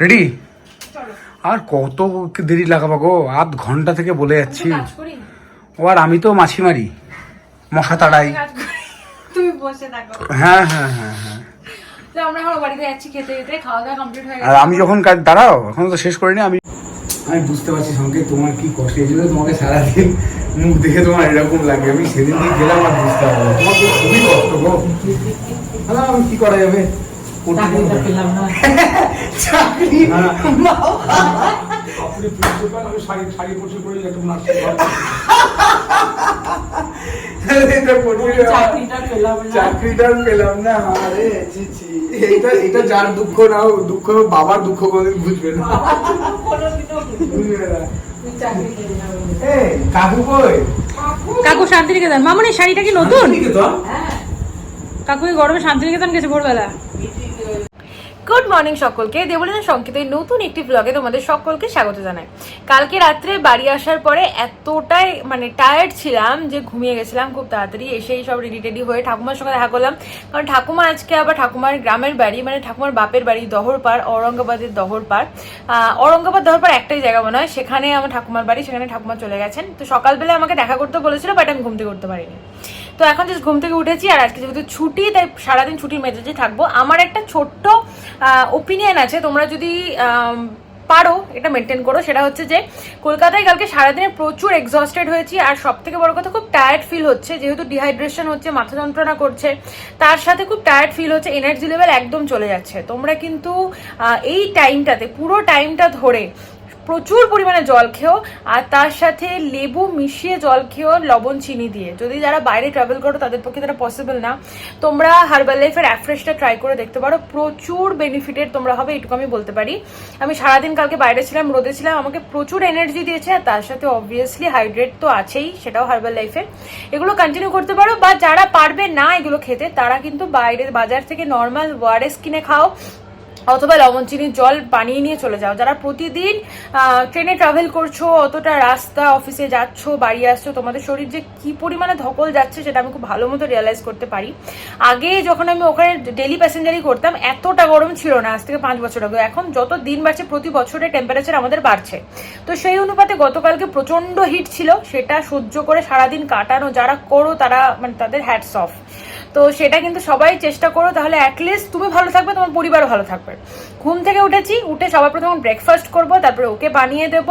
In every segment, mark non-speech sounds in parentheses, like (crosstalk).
Ready আর কত দেরি লাগাবো গো? আধ ঘণ্টা থেকে বলে যাচ্ছি। ও আর আমি তো মাছি মারি। মশা তাড়াই। তুমি বসে থাকো। হ্যাঁ হ্যাঁ হ্যাঁ হ্যাঁ। আর আমি যখন কাজ দাঁড়াও এখন তো শেষ করিনি আমি আমি বুঝতে পারছি সঙ্গে তোমার কি কষ্ট। এই জন্য তোমাকে সারাদিন মুখ দেখে তোমার এরকম লাগে। আমি সেদিন গেলাম আর বুঝতে পারব তোমার তো খুবই কষ্ট গো। হ্যাঁ, আমি কি করা যাবে? চাকরিটা পেলাম না। (laughs) চাকরি আপনি প্রিন্সিপাল আমি শাড়ি শাড়ি পরছি পরে একটু নার্সিং এটা পড়বি না। চাকরিটা পেলাম না। চাকরিটা পেলাম না আরে ছি এটা এটা যার দুঃখ নাও দুঃখ বাবার দুঃখ কোনোদিন বুঝবে না। বুঝবে না। কাকু কই? কাকু। শান্তিনিকেতন। মামনি শাড়িটা কি নতুন? শান্তিনিকেতন? কাকু গরমে শান্তিনিকেতন গেছে ভোরবেলা। গুড মর্নিং সকলকে। দেবলীনা সংকেতের নতুন একটি ব্লগে তোমাদের সকলকে স্বাগত জানাই। কালকে রাত্রে বাড়ি আসার পরে এতটাই মানে টায়ার্ড ছিলাম যে ঘুমিয়ে গেছিলাম খুব তাড়াতাড়ি। এসেই সব রেডি টেডি হয়ে ঠাকুমার সঙ্গে দেখা করলাম। কারণ ঠাকুমা আজকে আবার ঠাকুমার গ্রামের বাড়ি মানে ঠাকুমার বাপের বাড়ি দহরপাড়, ঔরঙ্গাবাদের দহরপাড়। ঔরঙ্গাবাদ দহরপাড় একটাই জায়গা মনে হয়। সেখানে আমার ঠাকুমার বাড়ি, সেখানে ঠাকুমা চলে গেছেন। তো সকালবেলা আমাকে দেখা করতে বলেছিল বাট আমি ঘুম থেকে উঠতে পারিনি। তো এখন জাস্ট ঘুম থেকে উঠেছি আর আজকে যেহেতু ছুটি, তাই সারাদিন ছুটির মেজাজে থাকব। আমার একটা ছোট্ট ওপিনিয়ন আছে, তোমরা যদি পারো এটা মেনটেন করো। সেটা হচ্ছে যে, কলকাতায় কালকে সারাদিনে প্রচুর এক্সস্টেড হয়েছি আর সব থেকে বড় কথা খুব টায়ার্ড ফিল হচ্ছে। যেহেতু ডিহাইড্রেশন হচ্ছে, মাথা যন্ত্রণা করছে, তার সাথে খুব টায়ার্ড ফিল হচ্ছে এনার্জি লেভেল একদম চলে যাচ্ছে। তোমরা কিন্তু এই টাইমটাতে পুরো টাইমটা ধরে প্রচুর পরিমাণে জল খেও, আর তার সাথে লেবু মিশিয়ে জল খেও, লবণ, চিনি দিয়ে। যদি যারা বাইরে ট্রাভেল করো, তাদের পক্ষে তারা পসিবল না। তোমরা হার্বাল লাইফের অ্যাফ্রেশটা ট্রাই করে দেখতে পারো। প্রচুর বেনিফিটেড তোমরা হবে, এটুকু আমি বলতে পারি। আমি সারাদিন কালকে বাইরে ছিলাম, রোদে ছিলাম, আমাকে প্রচুর এনার্জি দিয়েছে, আর তার সাথে অবভিয়াসলি হাইড্রেট তো আছেই, সেটাও হার্বাল লাইফে এগুলো কন্টিনিউ করতে পারো, বা যারা পারবে না এগুলো খেতে, তারা কিন্তু বাইরের বাজার থেকে নর্মাল ওয়ারেস কিনে খাও। অথবা লবণ চিনির জল বানিয়ে নিয়ে চলে যাও। যারা প্রতিদিন ট্রেনে ট্রাভেল করছ, অতটা রাস্তা অফিসে যাচ্ছ, বাড়ি আসছো, তোমাদের শরীর যে কি পরিমাণে ধকল যাচ্ছে সেটা আমি খুব ভালো মতো রিয়েলাইজ করতে পারি। আগে যখন আমি ওখানে ডেলি প্যাসেঞ্জারই করতাম, এতটা গরম ছিল না আজ থেকে পাঁচ বছর আগে। এখন যত দিন বাড়ছে, প্রতি বছরে টেম্পারেচার আমাদের বাড়ছে। তো সেই অনুপাতে গতকালকে প্রচণ্ড হিট ছিল, সেটা সহ্য করে সারাদিন কাটানো, যারা করো তারা মানে তাদের হ্যাটস অফ তো সেটা কিন্তু সবাই চেষ্টা করো তাহলে অ্যাটলিস্ট তুমি ভালো থাকবে তোমার পরিবারও ভালো থাকবে। ঘুম থেকে উঠেছি উঠে সবার প্রথমে ব্রেকফাস্ট করব তারপরে ওকে বানিয়ে দেব।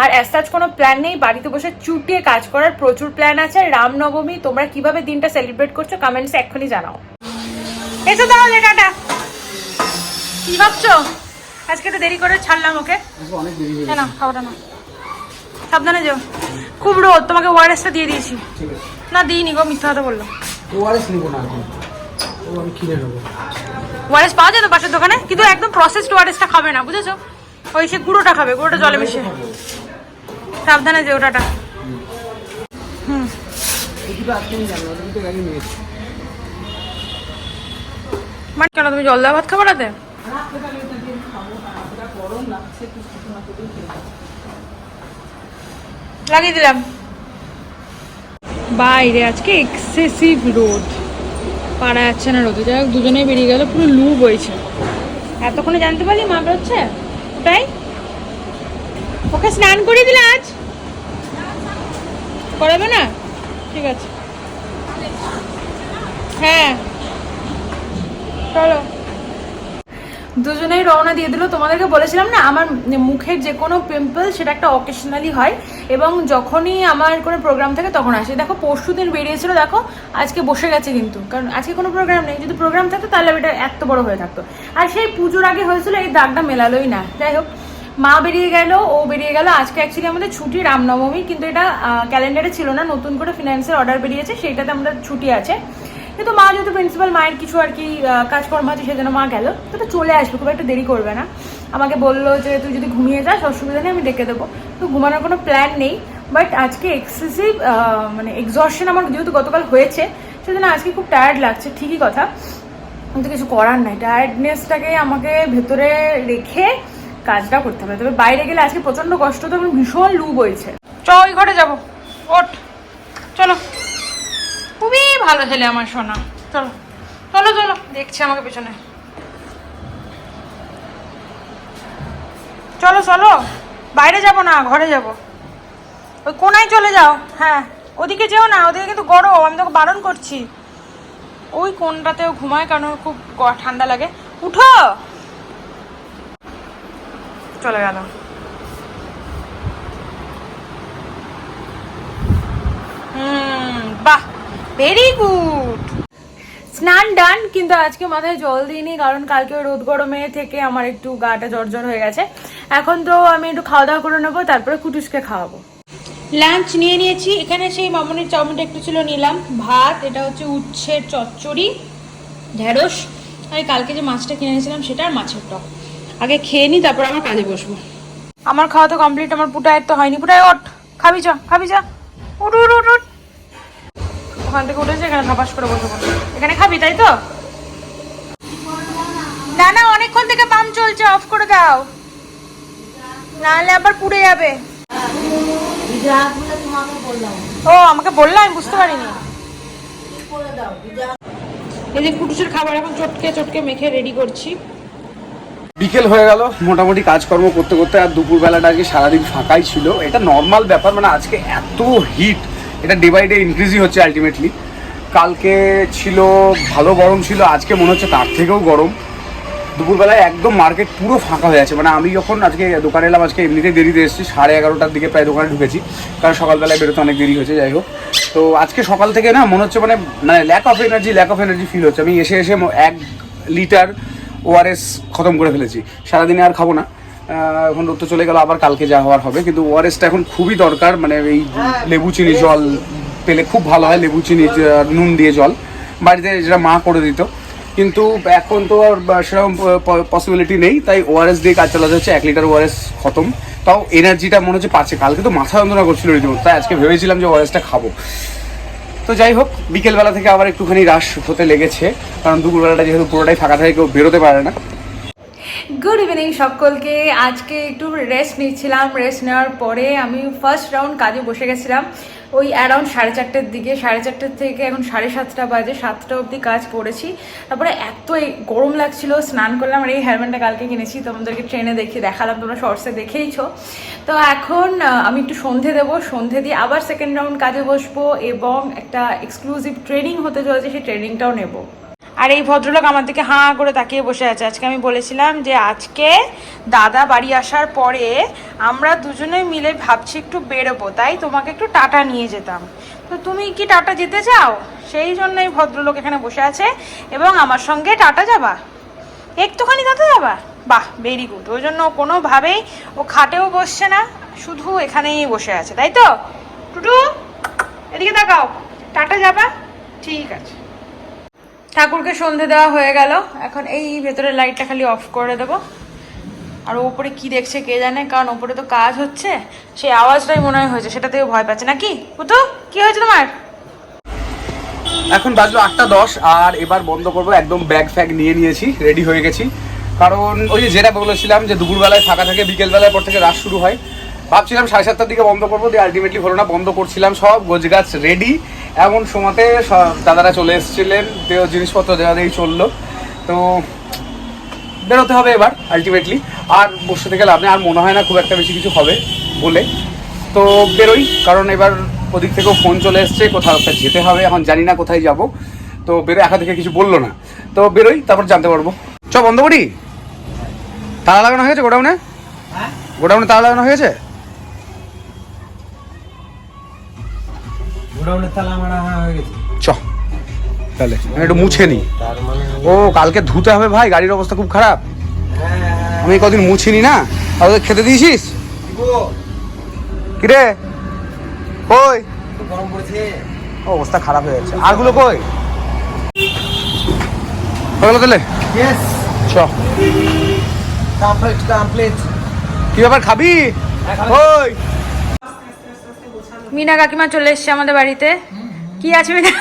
আর অ্যাজ কোনো প্ল্যান নেই বাড়িতে বসে চুটিয়ে কাজ করার প্রচুর প্ল্যান আছে। রামনবমী তোমরা কীভাবে দিনটা সেলিব্রেট করছ কমেন্টসে এক্ষুনি জানাও। এসো তাহলে টাটা। কি ভাবছ? আজকে একটু দেরি করে ছাড়লাম ওকে। অনেক দেরি না খাওয়াটা না। সাবধানে যাও। খুব রোদ তোমাকে ওয়ারেসটা দিয়ে দিয়েছি। না দিইনি গো মিথ্যা কথা বলল ওআরএস নিবো না এখন। ও আমি কিনে নেব। ওয়ারেস পাওয়া যায় তো পাশের দোকানে? কিন্তু একদম প্রসেসড ওয়ারেসটা খাবে না বুঝেছ? ওই সে গুঁড়োটা খাবে গুঁড়োটা জলে মিশিয়ে। সাবধানে যে ওটাটা নিয়েছি মানে কেন তুমি জল দেওয়া ভাত খাব রাতে? লাগিয়ে দিলাম। বাইরে আজকে এক্সেসিভ রোদ। পাড়া যাচ্ছে না রোদে। যাই হোক, দুজনেই বেরিয়ে গেল, পুরো লু বইছে। এতক্ষণে জানতে পারি মা বেরোচ্ছে? ওটাই ওকে স্নান করিয়ে দিলে আজ? করাবে না? ঠিক আছে। হ্যাঁ। চলো। দুজনেই রওনা দিয়ে দিল। তোমাদেরকে বলেছিলাম না, আমার মুখের যে কোনো পিম্পল সেটা একটা অকেশনালি হয় এবং যখনই আমার কোনো প্রোগ্রাম থাকে তখন আসে। দেখো, পরশু দিন বেরিয়েছিল, দেখো, আজকে বসে গেছে কিন্তু। কারণ আজকে কোনো প্রোগ্রাম নেই। যদি প্রোগ্রাম থাকতো তাহলে এটা এত বড় হয়ে থাকতো। আর সেই পুজোর আগে হয়েছিল, এই দাগটা মেলালোই না। যাই হোক, মা বেরিয়ে গেল, ও বেরিয়ে গেল। আজকে অ্যাকচুয়ালি আমাদের ছুটি রামনবমী কিন্তু এটা ক্যালেন্ডারে ছিল না। নতুন করে ফিনান্সের অর্ডার বেরিয়েছে, সেইটাতে আমাদের ছুটি আছে। কিন্তু মা যেহেতু প্রিন্সিপাল মায়ের কিছু আর কি কাজকর্ম আছে, সেজন্য মা গেল। তো চলে আসবে, খুব একটা দেরি করবে না। আমাকে বলল যে, তুই যদি ঘুমিয়ে যাস, অসুবিধা নেই, আমি ডেকে দেবো। তো ঘুমানোর কোনো প্ল্যান নেই বাট আজকে এক্সেসিভ মানে এক্সস্টন আমার যেহেতু গতকাল হয়েছে, সেজন্য আজকে খুব টায়ার্ড লাগছে, ঠিকই কথা। কিন্তু কিছু করার নাই। টায়ার্ডনেসটাকে আমাকে ভেতরে রেখে কাজটা করতে হবে। তবে বাইরে গেলে আজকে প্রচণ্ড কষ্ট, তো আমার ভীষণ লু বইছে। চ ওই ঘরে যাব। ওঠ। চলো। ভালো ছেলে আমার সোনা। চলো চলো চলো, দেখছে আমাকে পেছনে। চলো চলো, বাইরে যাব না, ঘরে যাব। ওই কোনায় চলে যাও হ্যাঁ ওদিকে যেও না, ওদিকে কিন্তু গরম, আমি তোকে বারণ করছি। ওই কোনটাতেও ঘুমায় কারণ খুব ঠান্ডা লাগে। উঠো! চলে গেল। হুম, বাহ! ভেরি গুড স্নান ডান কিন্তু আজকে মাথায় জল দিইনি কারণ কালকে রোদ গরমে থেকে আমার একটু গাটা জ্বর হয়ে গেছে। এখন তো আমি একটু খাওয়া দাওয়া করে নেব তারপরে কুটুসকে খাওয়াবো। লাঞ্চ নিয়ে নিয়েছি এখানে সেই মামনির চাউমিনটা একটু ছিল নিলাম। ভাত এটা হচ্ছে উচ্ছের চচ্চড়ি ঢেঁড়স আর কালকে যে মাছটা কিনে এনেছিলাম সেটা আর মাছের টক। আগে খেয়ে নিই তারপর আমার কাজে বসবো। আমার খাওয়া তো কমপ্লিট আমার পুটায়ের তো হয়নি। পুটায় ওঠ খাবি চ খাবি উঠ উঠ উঠ উঠ। ওখান থেকে উঠেছে এখানে করে বসে এখানে খাবি, তাই তো? না না, অনেকক্ষণ থেকে চলছে অফ করে দাও। নাহলে আবার পুড়ে যাবে। ও, আমাকে আমি বুঝতে পারিনি। এই যে কুটুসের খাবার এখন চটকে চটকে মেখে রেডি করছি। বিকেল হয়ে গেল, মোটামুটি কাজকর্ম করতে করতে আর দুপুরবেলাটা আজকে সারাদিন ফাঁকাই ছিল। এটা নর্মাল ব্যাপার মানে আজকে এত হিট এটা ডে বাই ডে ইনক্রিজই হচ্ছে আলটিমেটলি কালকে ছিল, ভালো গরম ছিল, আজকে মনে হচ্ছে তার থেকেও গরম। দুপুরবেলায় একদম মার্কেট পুরো ফাঁকা হয়ে আছে। মানে আমি যখন আজকে দোকানে এলাম, আজকে এমনিতেই দেরিতে এসেছি, সাড়ে এগারোটার দিকে প্রায় দোকানে ঢুকেছি, কারণ সকালবেলায় বেরোতে অনেক দেরি হয়েছে, যাই হোক। তো আজকে সকাল থেকে না, মনে হচ্ছে মানে মানে lack of energy lack of energy feel হচ্ছে। আমি এসে এসে এক লিটার ওআরএস খতম করে ফেলেছি। সারাদিনে আর খাব না। এখন রোদ তো চলে গেল, আবার কালকে যা হওয়ার হবে। কিন্তু ওআরএসটা এখন খুবই দরকার মানে এই লেবু চিনি জল পেলে খুব ভালো হয়, লেবু চিনি নুন দিয়ে জল। বাড়িতে যেটা মা করে দিত। কিন্তু এখন তো আর সেরকম পসিবিলিটি নেই। তাই ওআরএস দিয়ে কাজ চালাতে হচ্ছে, এক লিটার ওআরএস খতম। তাও এনার্জিটা মনে হচ্ছে পাচ্ছে। কালকে তো মাথা যন্ত্রণা করছিল রীতিমতো, তাই আজকে ভেবেছিলাম যে ওআরএসটা খাব। তো যাই হোক, বিকেলবেলা থেকে আবার একটুখানি রাশ হতে লেগেছে। কারণ দুপুরবেলাটা যেহেতু পুরোটাই ফাঁকা থাকে, কেউ বেরোতে পারে না। গুড ইভিনিং সকলকে। আজকে একটু রেস্ট নিচ্ছিলাম। রেস্ট নেওয়ার পরে আমি ফার্স্ট রাউন্ড কাজে বসে গেছিলাম। ওই অ্যারাউন্ড সাড়ে চারটের দিকে, সাড়ে চারটের থেকে এখন সাড়ে সাতটা বাজে, সাতটা অবধি কাজ করেছি। তারপরে এত গরম লাগছিল, স্নান করলাম, আর এই হেলমেটটা কালকে কিনেছি, তোমাদেরকে ট্রেনে দেখে দেখালাম, তোমরা শর্টসে দেখেইছো। তো এখন আমি একটু সন্ধে দেবো, সন্ধে দিয়ে আবার সেকেন্ড রাউন্ড কাজে বসবো, এবং একটা এক্সক্লুসিভ ট্রেনিং হতে চলেছে, সেই ট্রেনিংটাও নেব। আর এই ভদ্রলোক আমার দিকে হাঁ করে তাকিয়ে বসে আছে। আজকে আমি বলেছিলাম যে আজকে দাদা বাড়ি আসার পরে আমরা দুজনে মিলে ভাবছি একটু বেরোবো, তাই তোমাকে একটু টাটা নিয়ে যেতাম। তো তুমি কি টাটা যেতে চাও? সেই জন্য এই ভদ্রলোক এখানে বসে আছে এবং আমার সঙ্গে টাটা যাবা। একটুখানি টাটা যাবা? বাহ ভেরি গুড ওই জন্য কোনোভাবেই ও খাটেও বসছে না, শুধু এখানেই বসে আছে, তাই তো? টুটু, এদিকে তাকাও। টাটা যাবা? ঠিক আছে। ঠাকুরকে সন্ধে দেওয়া হয়ে গেল। এখন এই ভেতরের লাইটটা খালি অফ করে দেবো। আর ওপরে কি দেখছে কে জানে, কারণ ওপরে তো কাজ হচ্ছে। সেই আওয়াজটাই মনে হয় হয়েছে, সেটাতেও ভয় পাচ্ছে। নাকি? পুতু, কি হয়েছে তোমার? এখন বাজলো আটটা দশ, আর এবার বন্ধ করব, একদম ব্যাগ ফ্যাগ নিয়ে নিয়েছি রেডি হয়ে গেছি। কারণ ওই যেটা বলেছিলাম যে দুপুরবেলায় ফাঁকা থাকে বিকেলবেলার পর থেকে রাত শুরু হয়। ভাবছিলাম সাড়ে সাতটার দিকে বন্ধ করব দিয়ে আলটিমেটলি হলো না বন্ধ করছিলাম সব গোছগাছ রেডি এমন সময়তে দাদারা চলে এসেছিলেন তেও জিনিসপত্র দেওয়া দিয়েই চলল। তো বেরোতে হবে এবার আলটিমেটলি আর বসে থেকে লাভ নেই আর মনে হয় না খুব একটা বেশি কিছু হবে বলে। তো বেরোই কারণ এবার ওদিক থেকেও ফোন চলে এসছে কোথাও একটা যেতে হবে এখন জানি না কোথায় যাব। তো বেরোয় একা থেকে কিছু বলল না। তো বেরোই তারপর জানতে পারব। চ বন্ধ করি? তালা লাগানো হয়েছে গোডাউনে? গোডাউনে তালা লাগানো হয়েছে? গোডাউনের তালা মারা হয়ে গেছে। চ তাহলে একটু মুছে মানে ও কালকে ধুতে হবে ভাই গাড়ির অবস্থা খুব খারাপ। হ্যাঁ। আমি কদিন মুছিনি না আর ওদের খেতে দিয়েছিস? কিরে? কই? গরম পড়েছে। অবস্থা খারাপ হয়ে যাচ্ছে। আরগুলো কই? হয়ে গেলো তাহলে? ইয়েস চ। কমপ্লিট কমপ্লিট কি ব্যাপার খাবি? ওই মিনা কাকিমা চলে এসছে আমাদের বাড়িতে। কি আছে মিনা?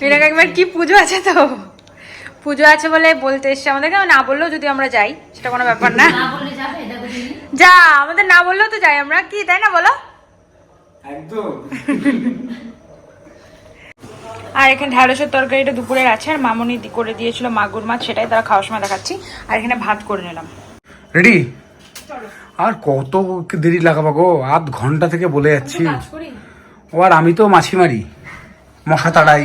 মিনা কাকিমার কি পুজো আছে তো? পুজো আছে বলে বলতে এসছে আমাদেরকে না বললেও যদি আমরা যাই সেটা কোনো ব্যাপার না। যা আমাদের না বললেও তো যাই আমরা। কি তাই না বলো? আর এখানে ঢ্যাঁড়সের তরকারিটা দুপুরের আছে আর মামনি করে দিয়েছিল মাগুর মাছ সেটাই তারা খাওয়ার সময় দেখাচ্ছি। আর এখানে ভাত করে নিলাম। রেডি আর কত দেরি লাগাবো গো? আধ ঘণ্টা থেকে বলে যাচ্ছি। ও আর আমি তো মাছি মারি। মশা তাড়াই।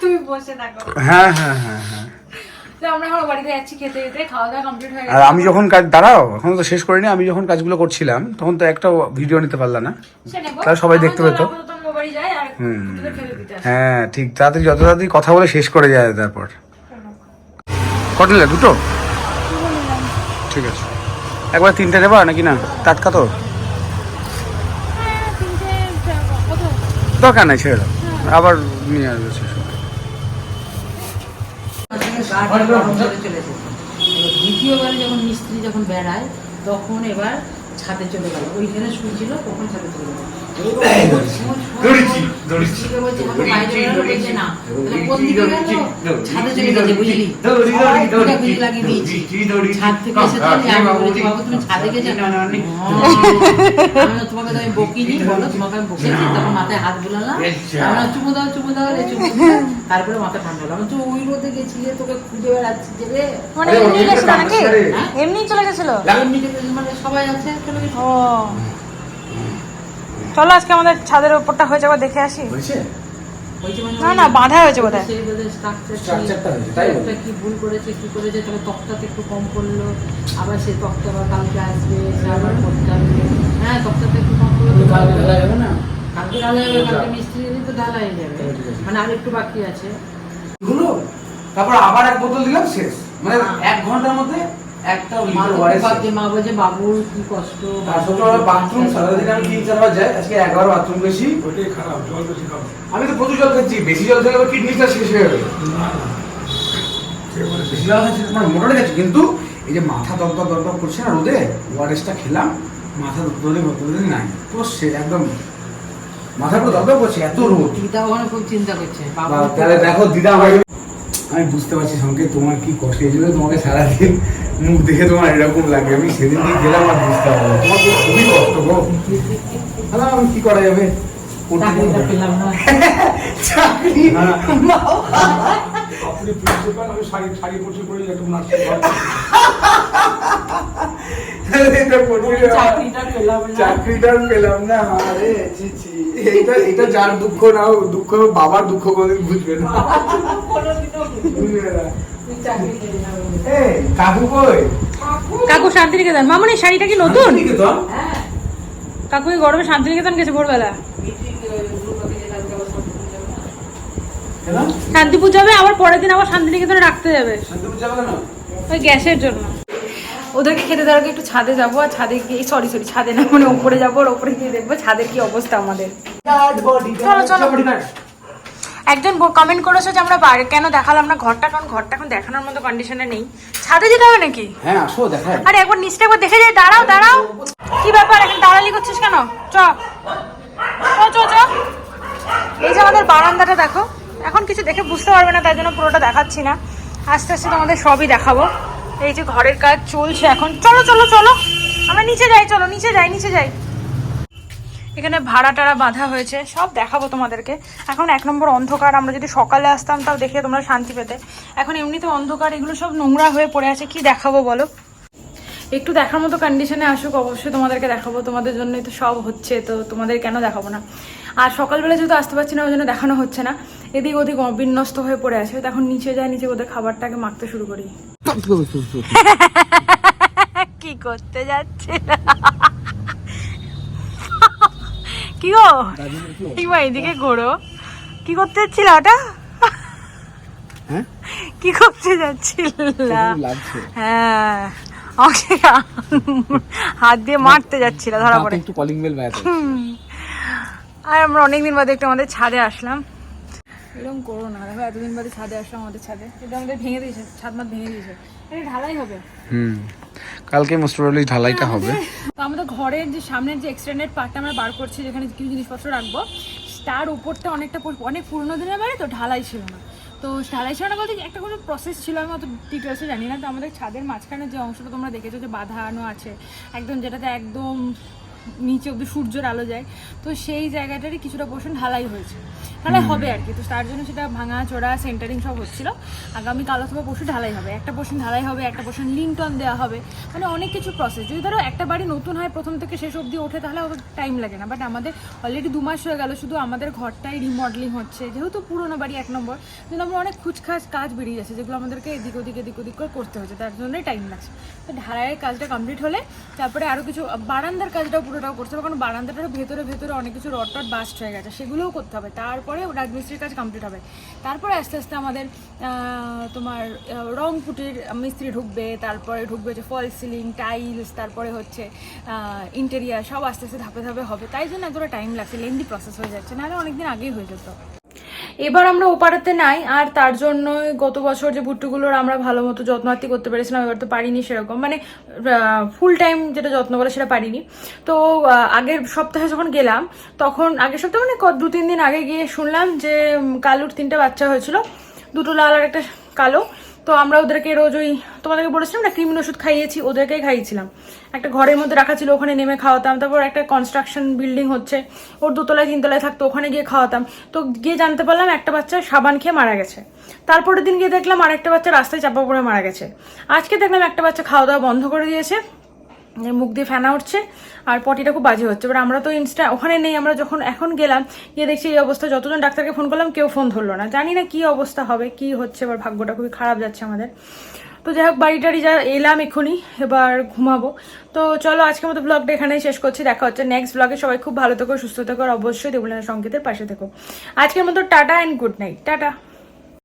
তুমি বসে থাকো। হ্যাঁ হ্যাঁ হ্যাঁ হ্যাঁ। আর আমি যখন কাজ দাঁড়াও এখন তো শেষ করিনি। আমি যখন কাজগুলো করছিলাম তখন তো একটা ভিডিও নিতে পারলাম না। তাহলে সবাই দেখতে পেতো। হ্যাঁ ঠিক। তাড়াতাড়ি যত তাড়াতাড়ি কথা বলে শেষ করে যায় তারপর। কটলে দুটো? ঠিক আছে। একবার তিনটে দেবা নাকি না? টাটকা তো। দরকার নেই ছেড়ে আবার নিয়ে আসবে দ্বিতীয়বার যখন মিস্ত্রি যখন বেড়ায়, তখন এবার ছাদে চলে গেল। ওইখানে শুয়েছিল তখন ছাদে চলে গেল। মিস্ত্রিকে বলছে, "আমাকে বাইরে বেরোনো বলছে না। তাহলে কোন দিকে গেল? ছাদে চলে দাও। তারপরে মাথা ঠান্ডা হলো তো ওই রোদে গেছিলে তোকে খুঁজে বেড়াচ্ছি যে রে মানে এমনি ওর গেছিল। এমনি চলে গেছিল মানে সবাই আছে চলে গেছে ও চলো আজকে আমাদের ছাদের উপরটা হয়ে যাবে দেখে আসি। হয়েছে? মানে না না বাঁধা হয়েছে বোধহয়। সেই বোধহয় structure কি- হয়েছে, তাই ওটা কি ভুল করেছে কি করেছে তবে তক্তাতে একটু কম করল। আবার সেই তক্তা আবার কালকে আসবে আবার করতে হবে হ্যাঁ তক্তাতে একটু কম করল কালকে ঢালা যাবে না? কালকে হবে কালকে মিস্ত্রি এলে তো ঢালাই যাবে। মানে আর একটু বাকি আছে। তারপর আবার এক বোতল দিলাম শেষ। মানে এক ঘণ্টার মধ্যে একটা মা লিটার তো ওয়ারেস খুব ভাবছে, মা বলছে বাবুর কি কষ্ট বাথরুম সারাদিন আমি তিন চারবার যাই আজকে একবার বাথরুম গেছি ওইটাই খারাপ জল বেশি খাও আমি তো প্রচুর জল খাচ্ছি বেশি জল খেলে আবার কিডনিটা শেষ হয়ে যাবে। না না সে বলে বেশি জল খাচ্ছি তোমার মোটরে খাচ্ছি কিন্তু এই যে মাথা দরদর দরদর করছে না রোদে ওয়ারেসটা খেলাম মাথা দরদরে দরদরে নাই। তো সে একদম মাথা পুরো দরদর করছে এত রোদ। দিদা ওখানে খুব চিন্তা করছে তাহলে দেখো দিদা আমাকে আমি বুঝতে পারছি সঙ্গে তোমার কি কষ্ট এই জন্য তোমাকে সারাদিন মুখ দেখে তোমার এরকম লাগে। আমি সেদিন দিয়ে গেলাম আর বুঝতে পারব তোমার তো খুবই কষ্ট গো। তাহলে আমি কি করা যাবে? (laughs) চাকরি? আপনি প্রিন্সিপাল আমি শাড়ি শাড়ি পরছি পরে একটা নার্সিং পেলাম না। আর এটা যার দুঃখ না দুঃখ বাবার দুঃখ কোনোদিন বুঝবে না। বুঝবে কাকু কই? কাকু। শান্তিনিকেতন। মামনি শাড়িটা কি নতুন? হ্যাঁ। কাকু এই গরমে শান্তিনিকেতন গেছে ভোরবেলা। শান্তিপুর যাবে আবার পরের দিন আবার শান্তিনিকেতনে রাখতে যাবে। শান্তিপুর যাবে কেন? ওই গ্যাসের জন্য। ওদেরকে খেতে দেওয়ার একটু ছাদে যাব আর ছাদে গিয়ে সরি সরি ছাদে না মানে ওপরে যাব আর ওপরে গিয়ে দেখব ছাদের কি অবস্থা আমাদের। চলো চলো। একজন কমেন্ট করেছে যে আমরা বাইরে কেন দেখালাম না ঘরটা? কারণ ঘরটা এখন দেখানোর মতো কন্ডিশনে নেই। ছাদে যেতে হবে নাকি? হ্যাঁ আসো দেখায় আরে একবার নিচটা একবার দেখে যাই দাঁড়াও দাঁড়াও। কি ব্যাপার এখন দাঁড়ালি করছিস কেন? চ। চ চ চ। এই যে আমাদের বারান্দাটা দেখো এখন কিছু দেখে বুঝতে পারবে না তাই জন্য পুরোটা দেখাচ্ছি না। আস্তে আস্তে তোমাদের সবই দেখাবো। এই যে ঘরের কাজ চলছে এখন। চলো চলো চলো। আমরা নিচে যাই, চলো, নিচে যাই নিচে যাই। এখানে ভাড়া টাড়া বাঁধা হয়েছে, সব দেখাবো তোমাদেরকে। এখন এক নম্বর অন্ধকার, আমরা যদি সকালে আসতাম তাও দেখে তোমরা শান্তি পেতে। এখন এমনিতে অন্ধকার, এগুলো সব নোংরা হয়ে পড়ে আছে, কি দেখাবো বলো? একটু দেখার মতো কন্ডিশনে আসুক, অবশ্যই তোমাদেরকে দেখাবো। তোমাদের জন্যই তো সব হচ্ছে, তো তোমাদের কেন দেখাবো না? আর সকালবেলা যেহেতু আসতে পারছি না, ওই জন্য দেখানো হচ্ছে না। এদিক ওদিক বিন্যস্ত হয়ে পড়ে আছে। তো এখন নিচে যায় নিচে ওদের খাবারটাকে মাখতে শুরু করি। (laughs) কি করতে যাচ্ছে (laughs) কি গো? এই এদিকে ঘোরো। কি করতে যাচ্ছিল ওটা হ্যাঁ? কি করতে যাচ্ছিল? হ্যাঁ। হাত দিয়ে মারতে যাচ্ছিল ধরা পড়ে। একটু কলিং বেল আর আমরা অনেকদিন বাদে একটু আমাদের ছাদে আসলাম। এরকম করো না। দেখো এতদিন বাদে ছাদে আসলাম আমাদের ছাদে। এটা আমাদের ভেঙে দিয়েছে ছাদ মাত ভেঙে দিয়েছে। এটা ঢালাই হবে। হুম। কালকে মোস্ট প্রবাবলি ঢালাইটা হবে। তো আমাদের ঘরের যে সামনের যে এক্সটেন্ডেড পার্টটা আমরা বার করছি যেখানে কিছু জিনিসপত্র রাখব তার উপরটা অনেকটা অনেক পুরোনো দিনের বাড়ি তো ঢালাই ছিল না। তো ঢালাই ছিল না বলতে একটা কোনো প্রসেস ছিল আমি অত ডিটেলসে জানি না তো আমাদের ছাদের মাঝখানে যে অংশটা তোমরা দেখেছ যে বাঁধানো আছে একদম যেটাতে একদম নিচে অব্দি সূর্যের আলো যায় তো সেই জায়গাটারই কিছুটা পোর্শন ঢালাই হয়েছে। ঢালাই হবে আর কি তো তার জন্য সেটা ভাঙা চোরা সেন্টারিং সব হচ্ছিল। আগামী কাল অথবা পরশু ঢালাই হবে। একটা পোর্শন ঢালাই হবে একটা পোর্শন লিংটন দেওয়া হবে। মানে অনেক কিছু প্রসেস যদি ধরো একটা বাড়ি নতুন হয় প্রথম থেকে শেষ অবধি ওঠে তাহলে অত টাইম লাগে না। বাট আমাদের অলরেডি দু মাস হয়ে গেল শুধু আমাদের ঘরটাই রিমডেলিং হচ্ছে। যেহেতু পুরোনো বাড়ি এক নম্বর কিন্তু আমরা অনেক খুচখাচ কাজ বেরিয়ে যাচ্ছে যেগুলো আমাদেরকে এদিক ওদিক এদিক ওদিক করে করতে হচ্ছে। তার জন্যই টাইম লাগছে। তো ঢালাইয়ের কাজটা কমপ্লিট হলে তারপরে আরও কিছু বারান্দার কাজটাও পুরোটাও করতে হবে। কারণ বারান্দাটার ভেতরে ভেতরে অনেক কিছু রড টড বাস্ট হয়ে গেছে সেগুলোও করতে হবে। তারপরে রাজমিস্ত্রির কাজ কমপ্লিট হবে। তারপরে আস্তে আস্তে আমাদের তোমার রং ফুটির মিস্ত্রি ঢুকবে, তারপরে ঢুকবে যে ফল সিলিং, টাইলস, তারপরে হচ্ছে ইন্টেরিয়ার সব আস্তে আস্তে ধাপে ধাপে হবে। তাই জন্য এতটা টাইম লাগছে লেন্দি প্রসেস হয়ে যাচ্ছে, নাহলে অনেকদিন আগেই হয়ে যেত। এবার আমরা ওপারাতে নাই, আর তার জন্য গত বছর যে ভুট্টুগুলোর আমরা ভালো মতো যত্নার্থী করতে পেরেছিলাম, এবার তো পারিনি সেরকম। মানে ফুল টাইম যেটা যত্ন করে সেটা পারিনি। তো আগের সপ্তাহে যখন গেলাম, তখন আগের সপ্তাহে মানে দু তিন দিন আগে গিয়ে শুনলাম যে কালুর তিনটা বাচ্চা হয়েছিল। দুটো লাল আর একটা কালো। তো আমরা ওদেরকে রোজ ওই তোমাদেরকে বলেছিলাম না ক্রিমিন ওষুধ খাইয়েছি, ওদেরকেই খাইয়েছিলাম। একটা ঘরের মধ্যে রাখা ছিল, ওখানে নেমে খাওয়াতাম। তারপর একটা কনস্ট্রাকশন বিল্ডিং হচ্ছে, ওর দোতলায়, তিনতলায় থাকতো, ওখানে গিয়ে খাওয়াতাম। তো গিয়ে জানতে পারলাম, একটা বাচ্চা সাবান খেয়ে মারা গেছে। তারপরের দিন গিয়ে দেখলাম আরেকটা বাচ্চা রাস্তায় চাপা পড়ে মারা গেছে। আজকে দেখলাম একটা বাচ্চা খাওয়া দাওয়া বন্ধ করে দিয়েছে। মুখ দিয়ে ফেনা উঠছে আর পটিটা খুব বাজে হচ্ছে। এবার আমরা তো ইনস্টা ওখানে নেই, আমরা যখন এখন গেলাম, গিয়ে দেখছি এই অবস্থা, যতজন ডাক্তারকে ফোন করলাম, কেউ ফোন ধরলো না। জানি না কি অবস্থা হবে, কি হচ্ছে, এবার ভাগ্যটা খুবই খারাপ যাচ্ছে আমাদের। তো যাই হোক, বাড়ি টাড়ি যা, এলাম এক্ষুনি এবার ঘুমাবো। তো চলো আজকের মতো ব্লগটা এখানেই শেষ করছি, দেখা হচ্ছে নেক্সট ব্লগে সবাই খুব ভালো থেকো, সুস্থ থেকো অবশ্যই দেবুলেনা সংকেতের পাশে থেকো। আজকের মতো tata and good night tata.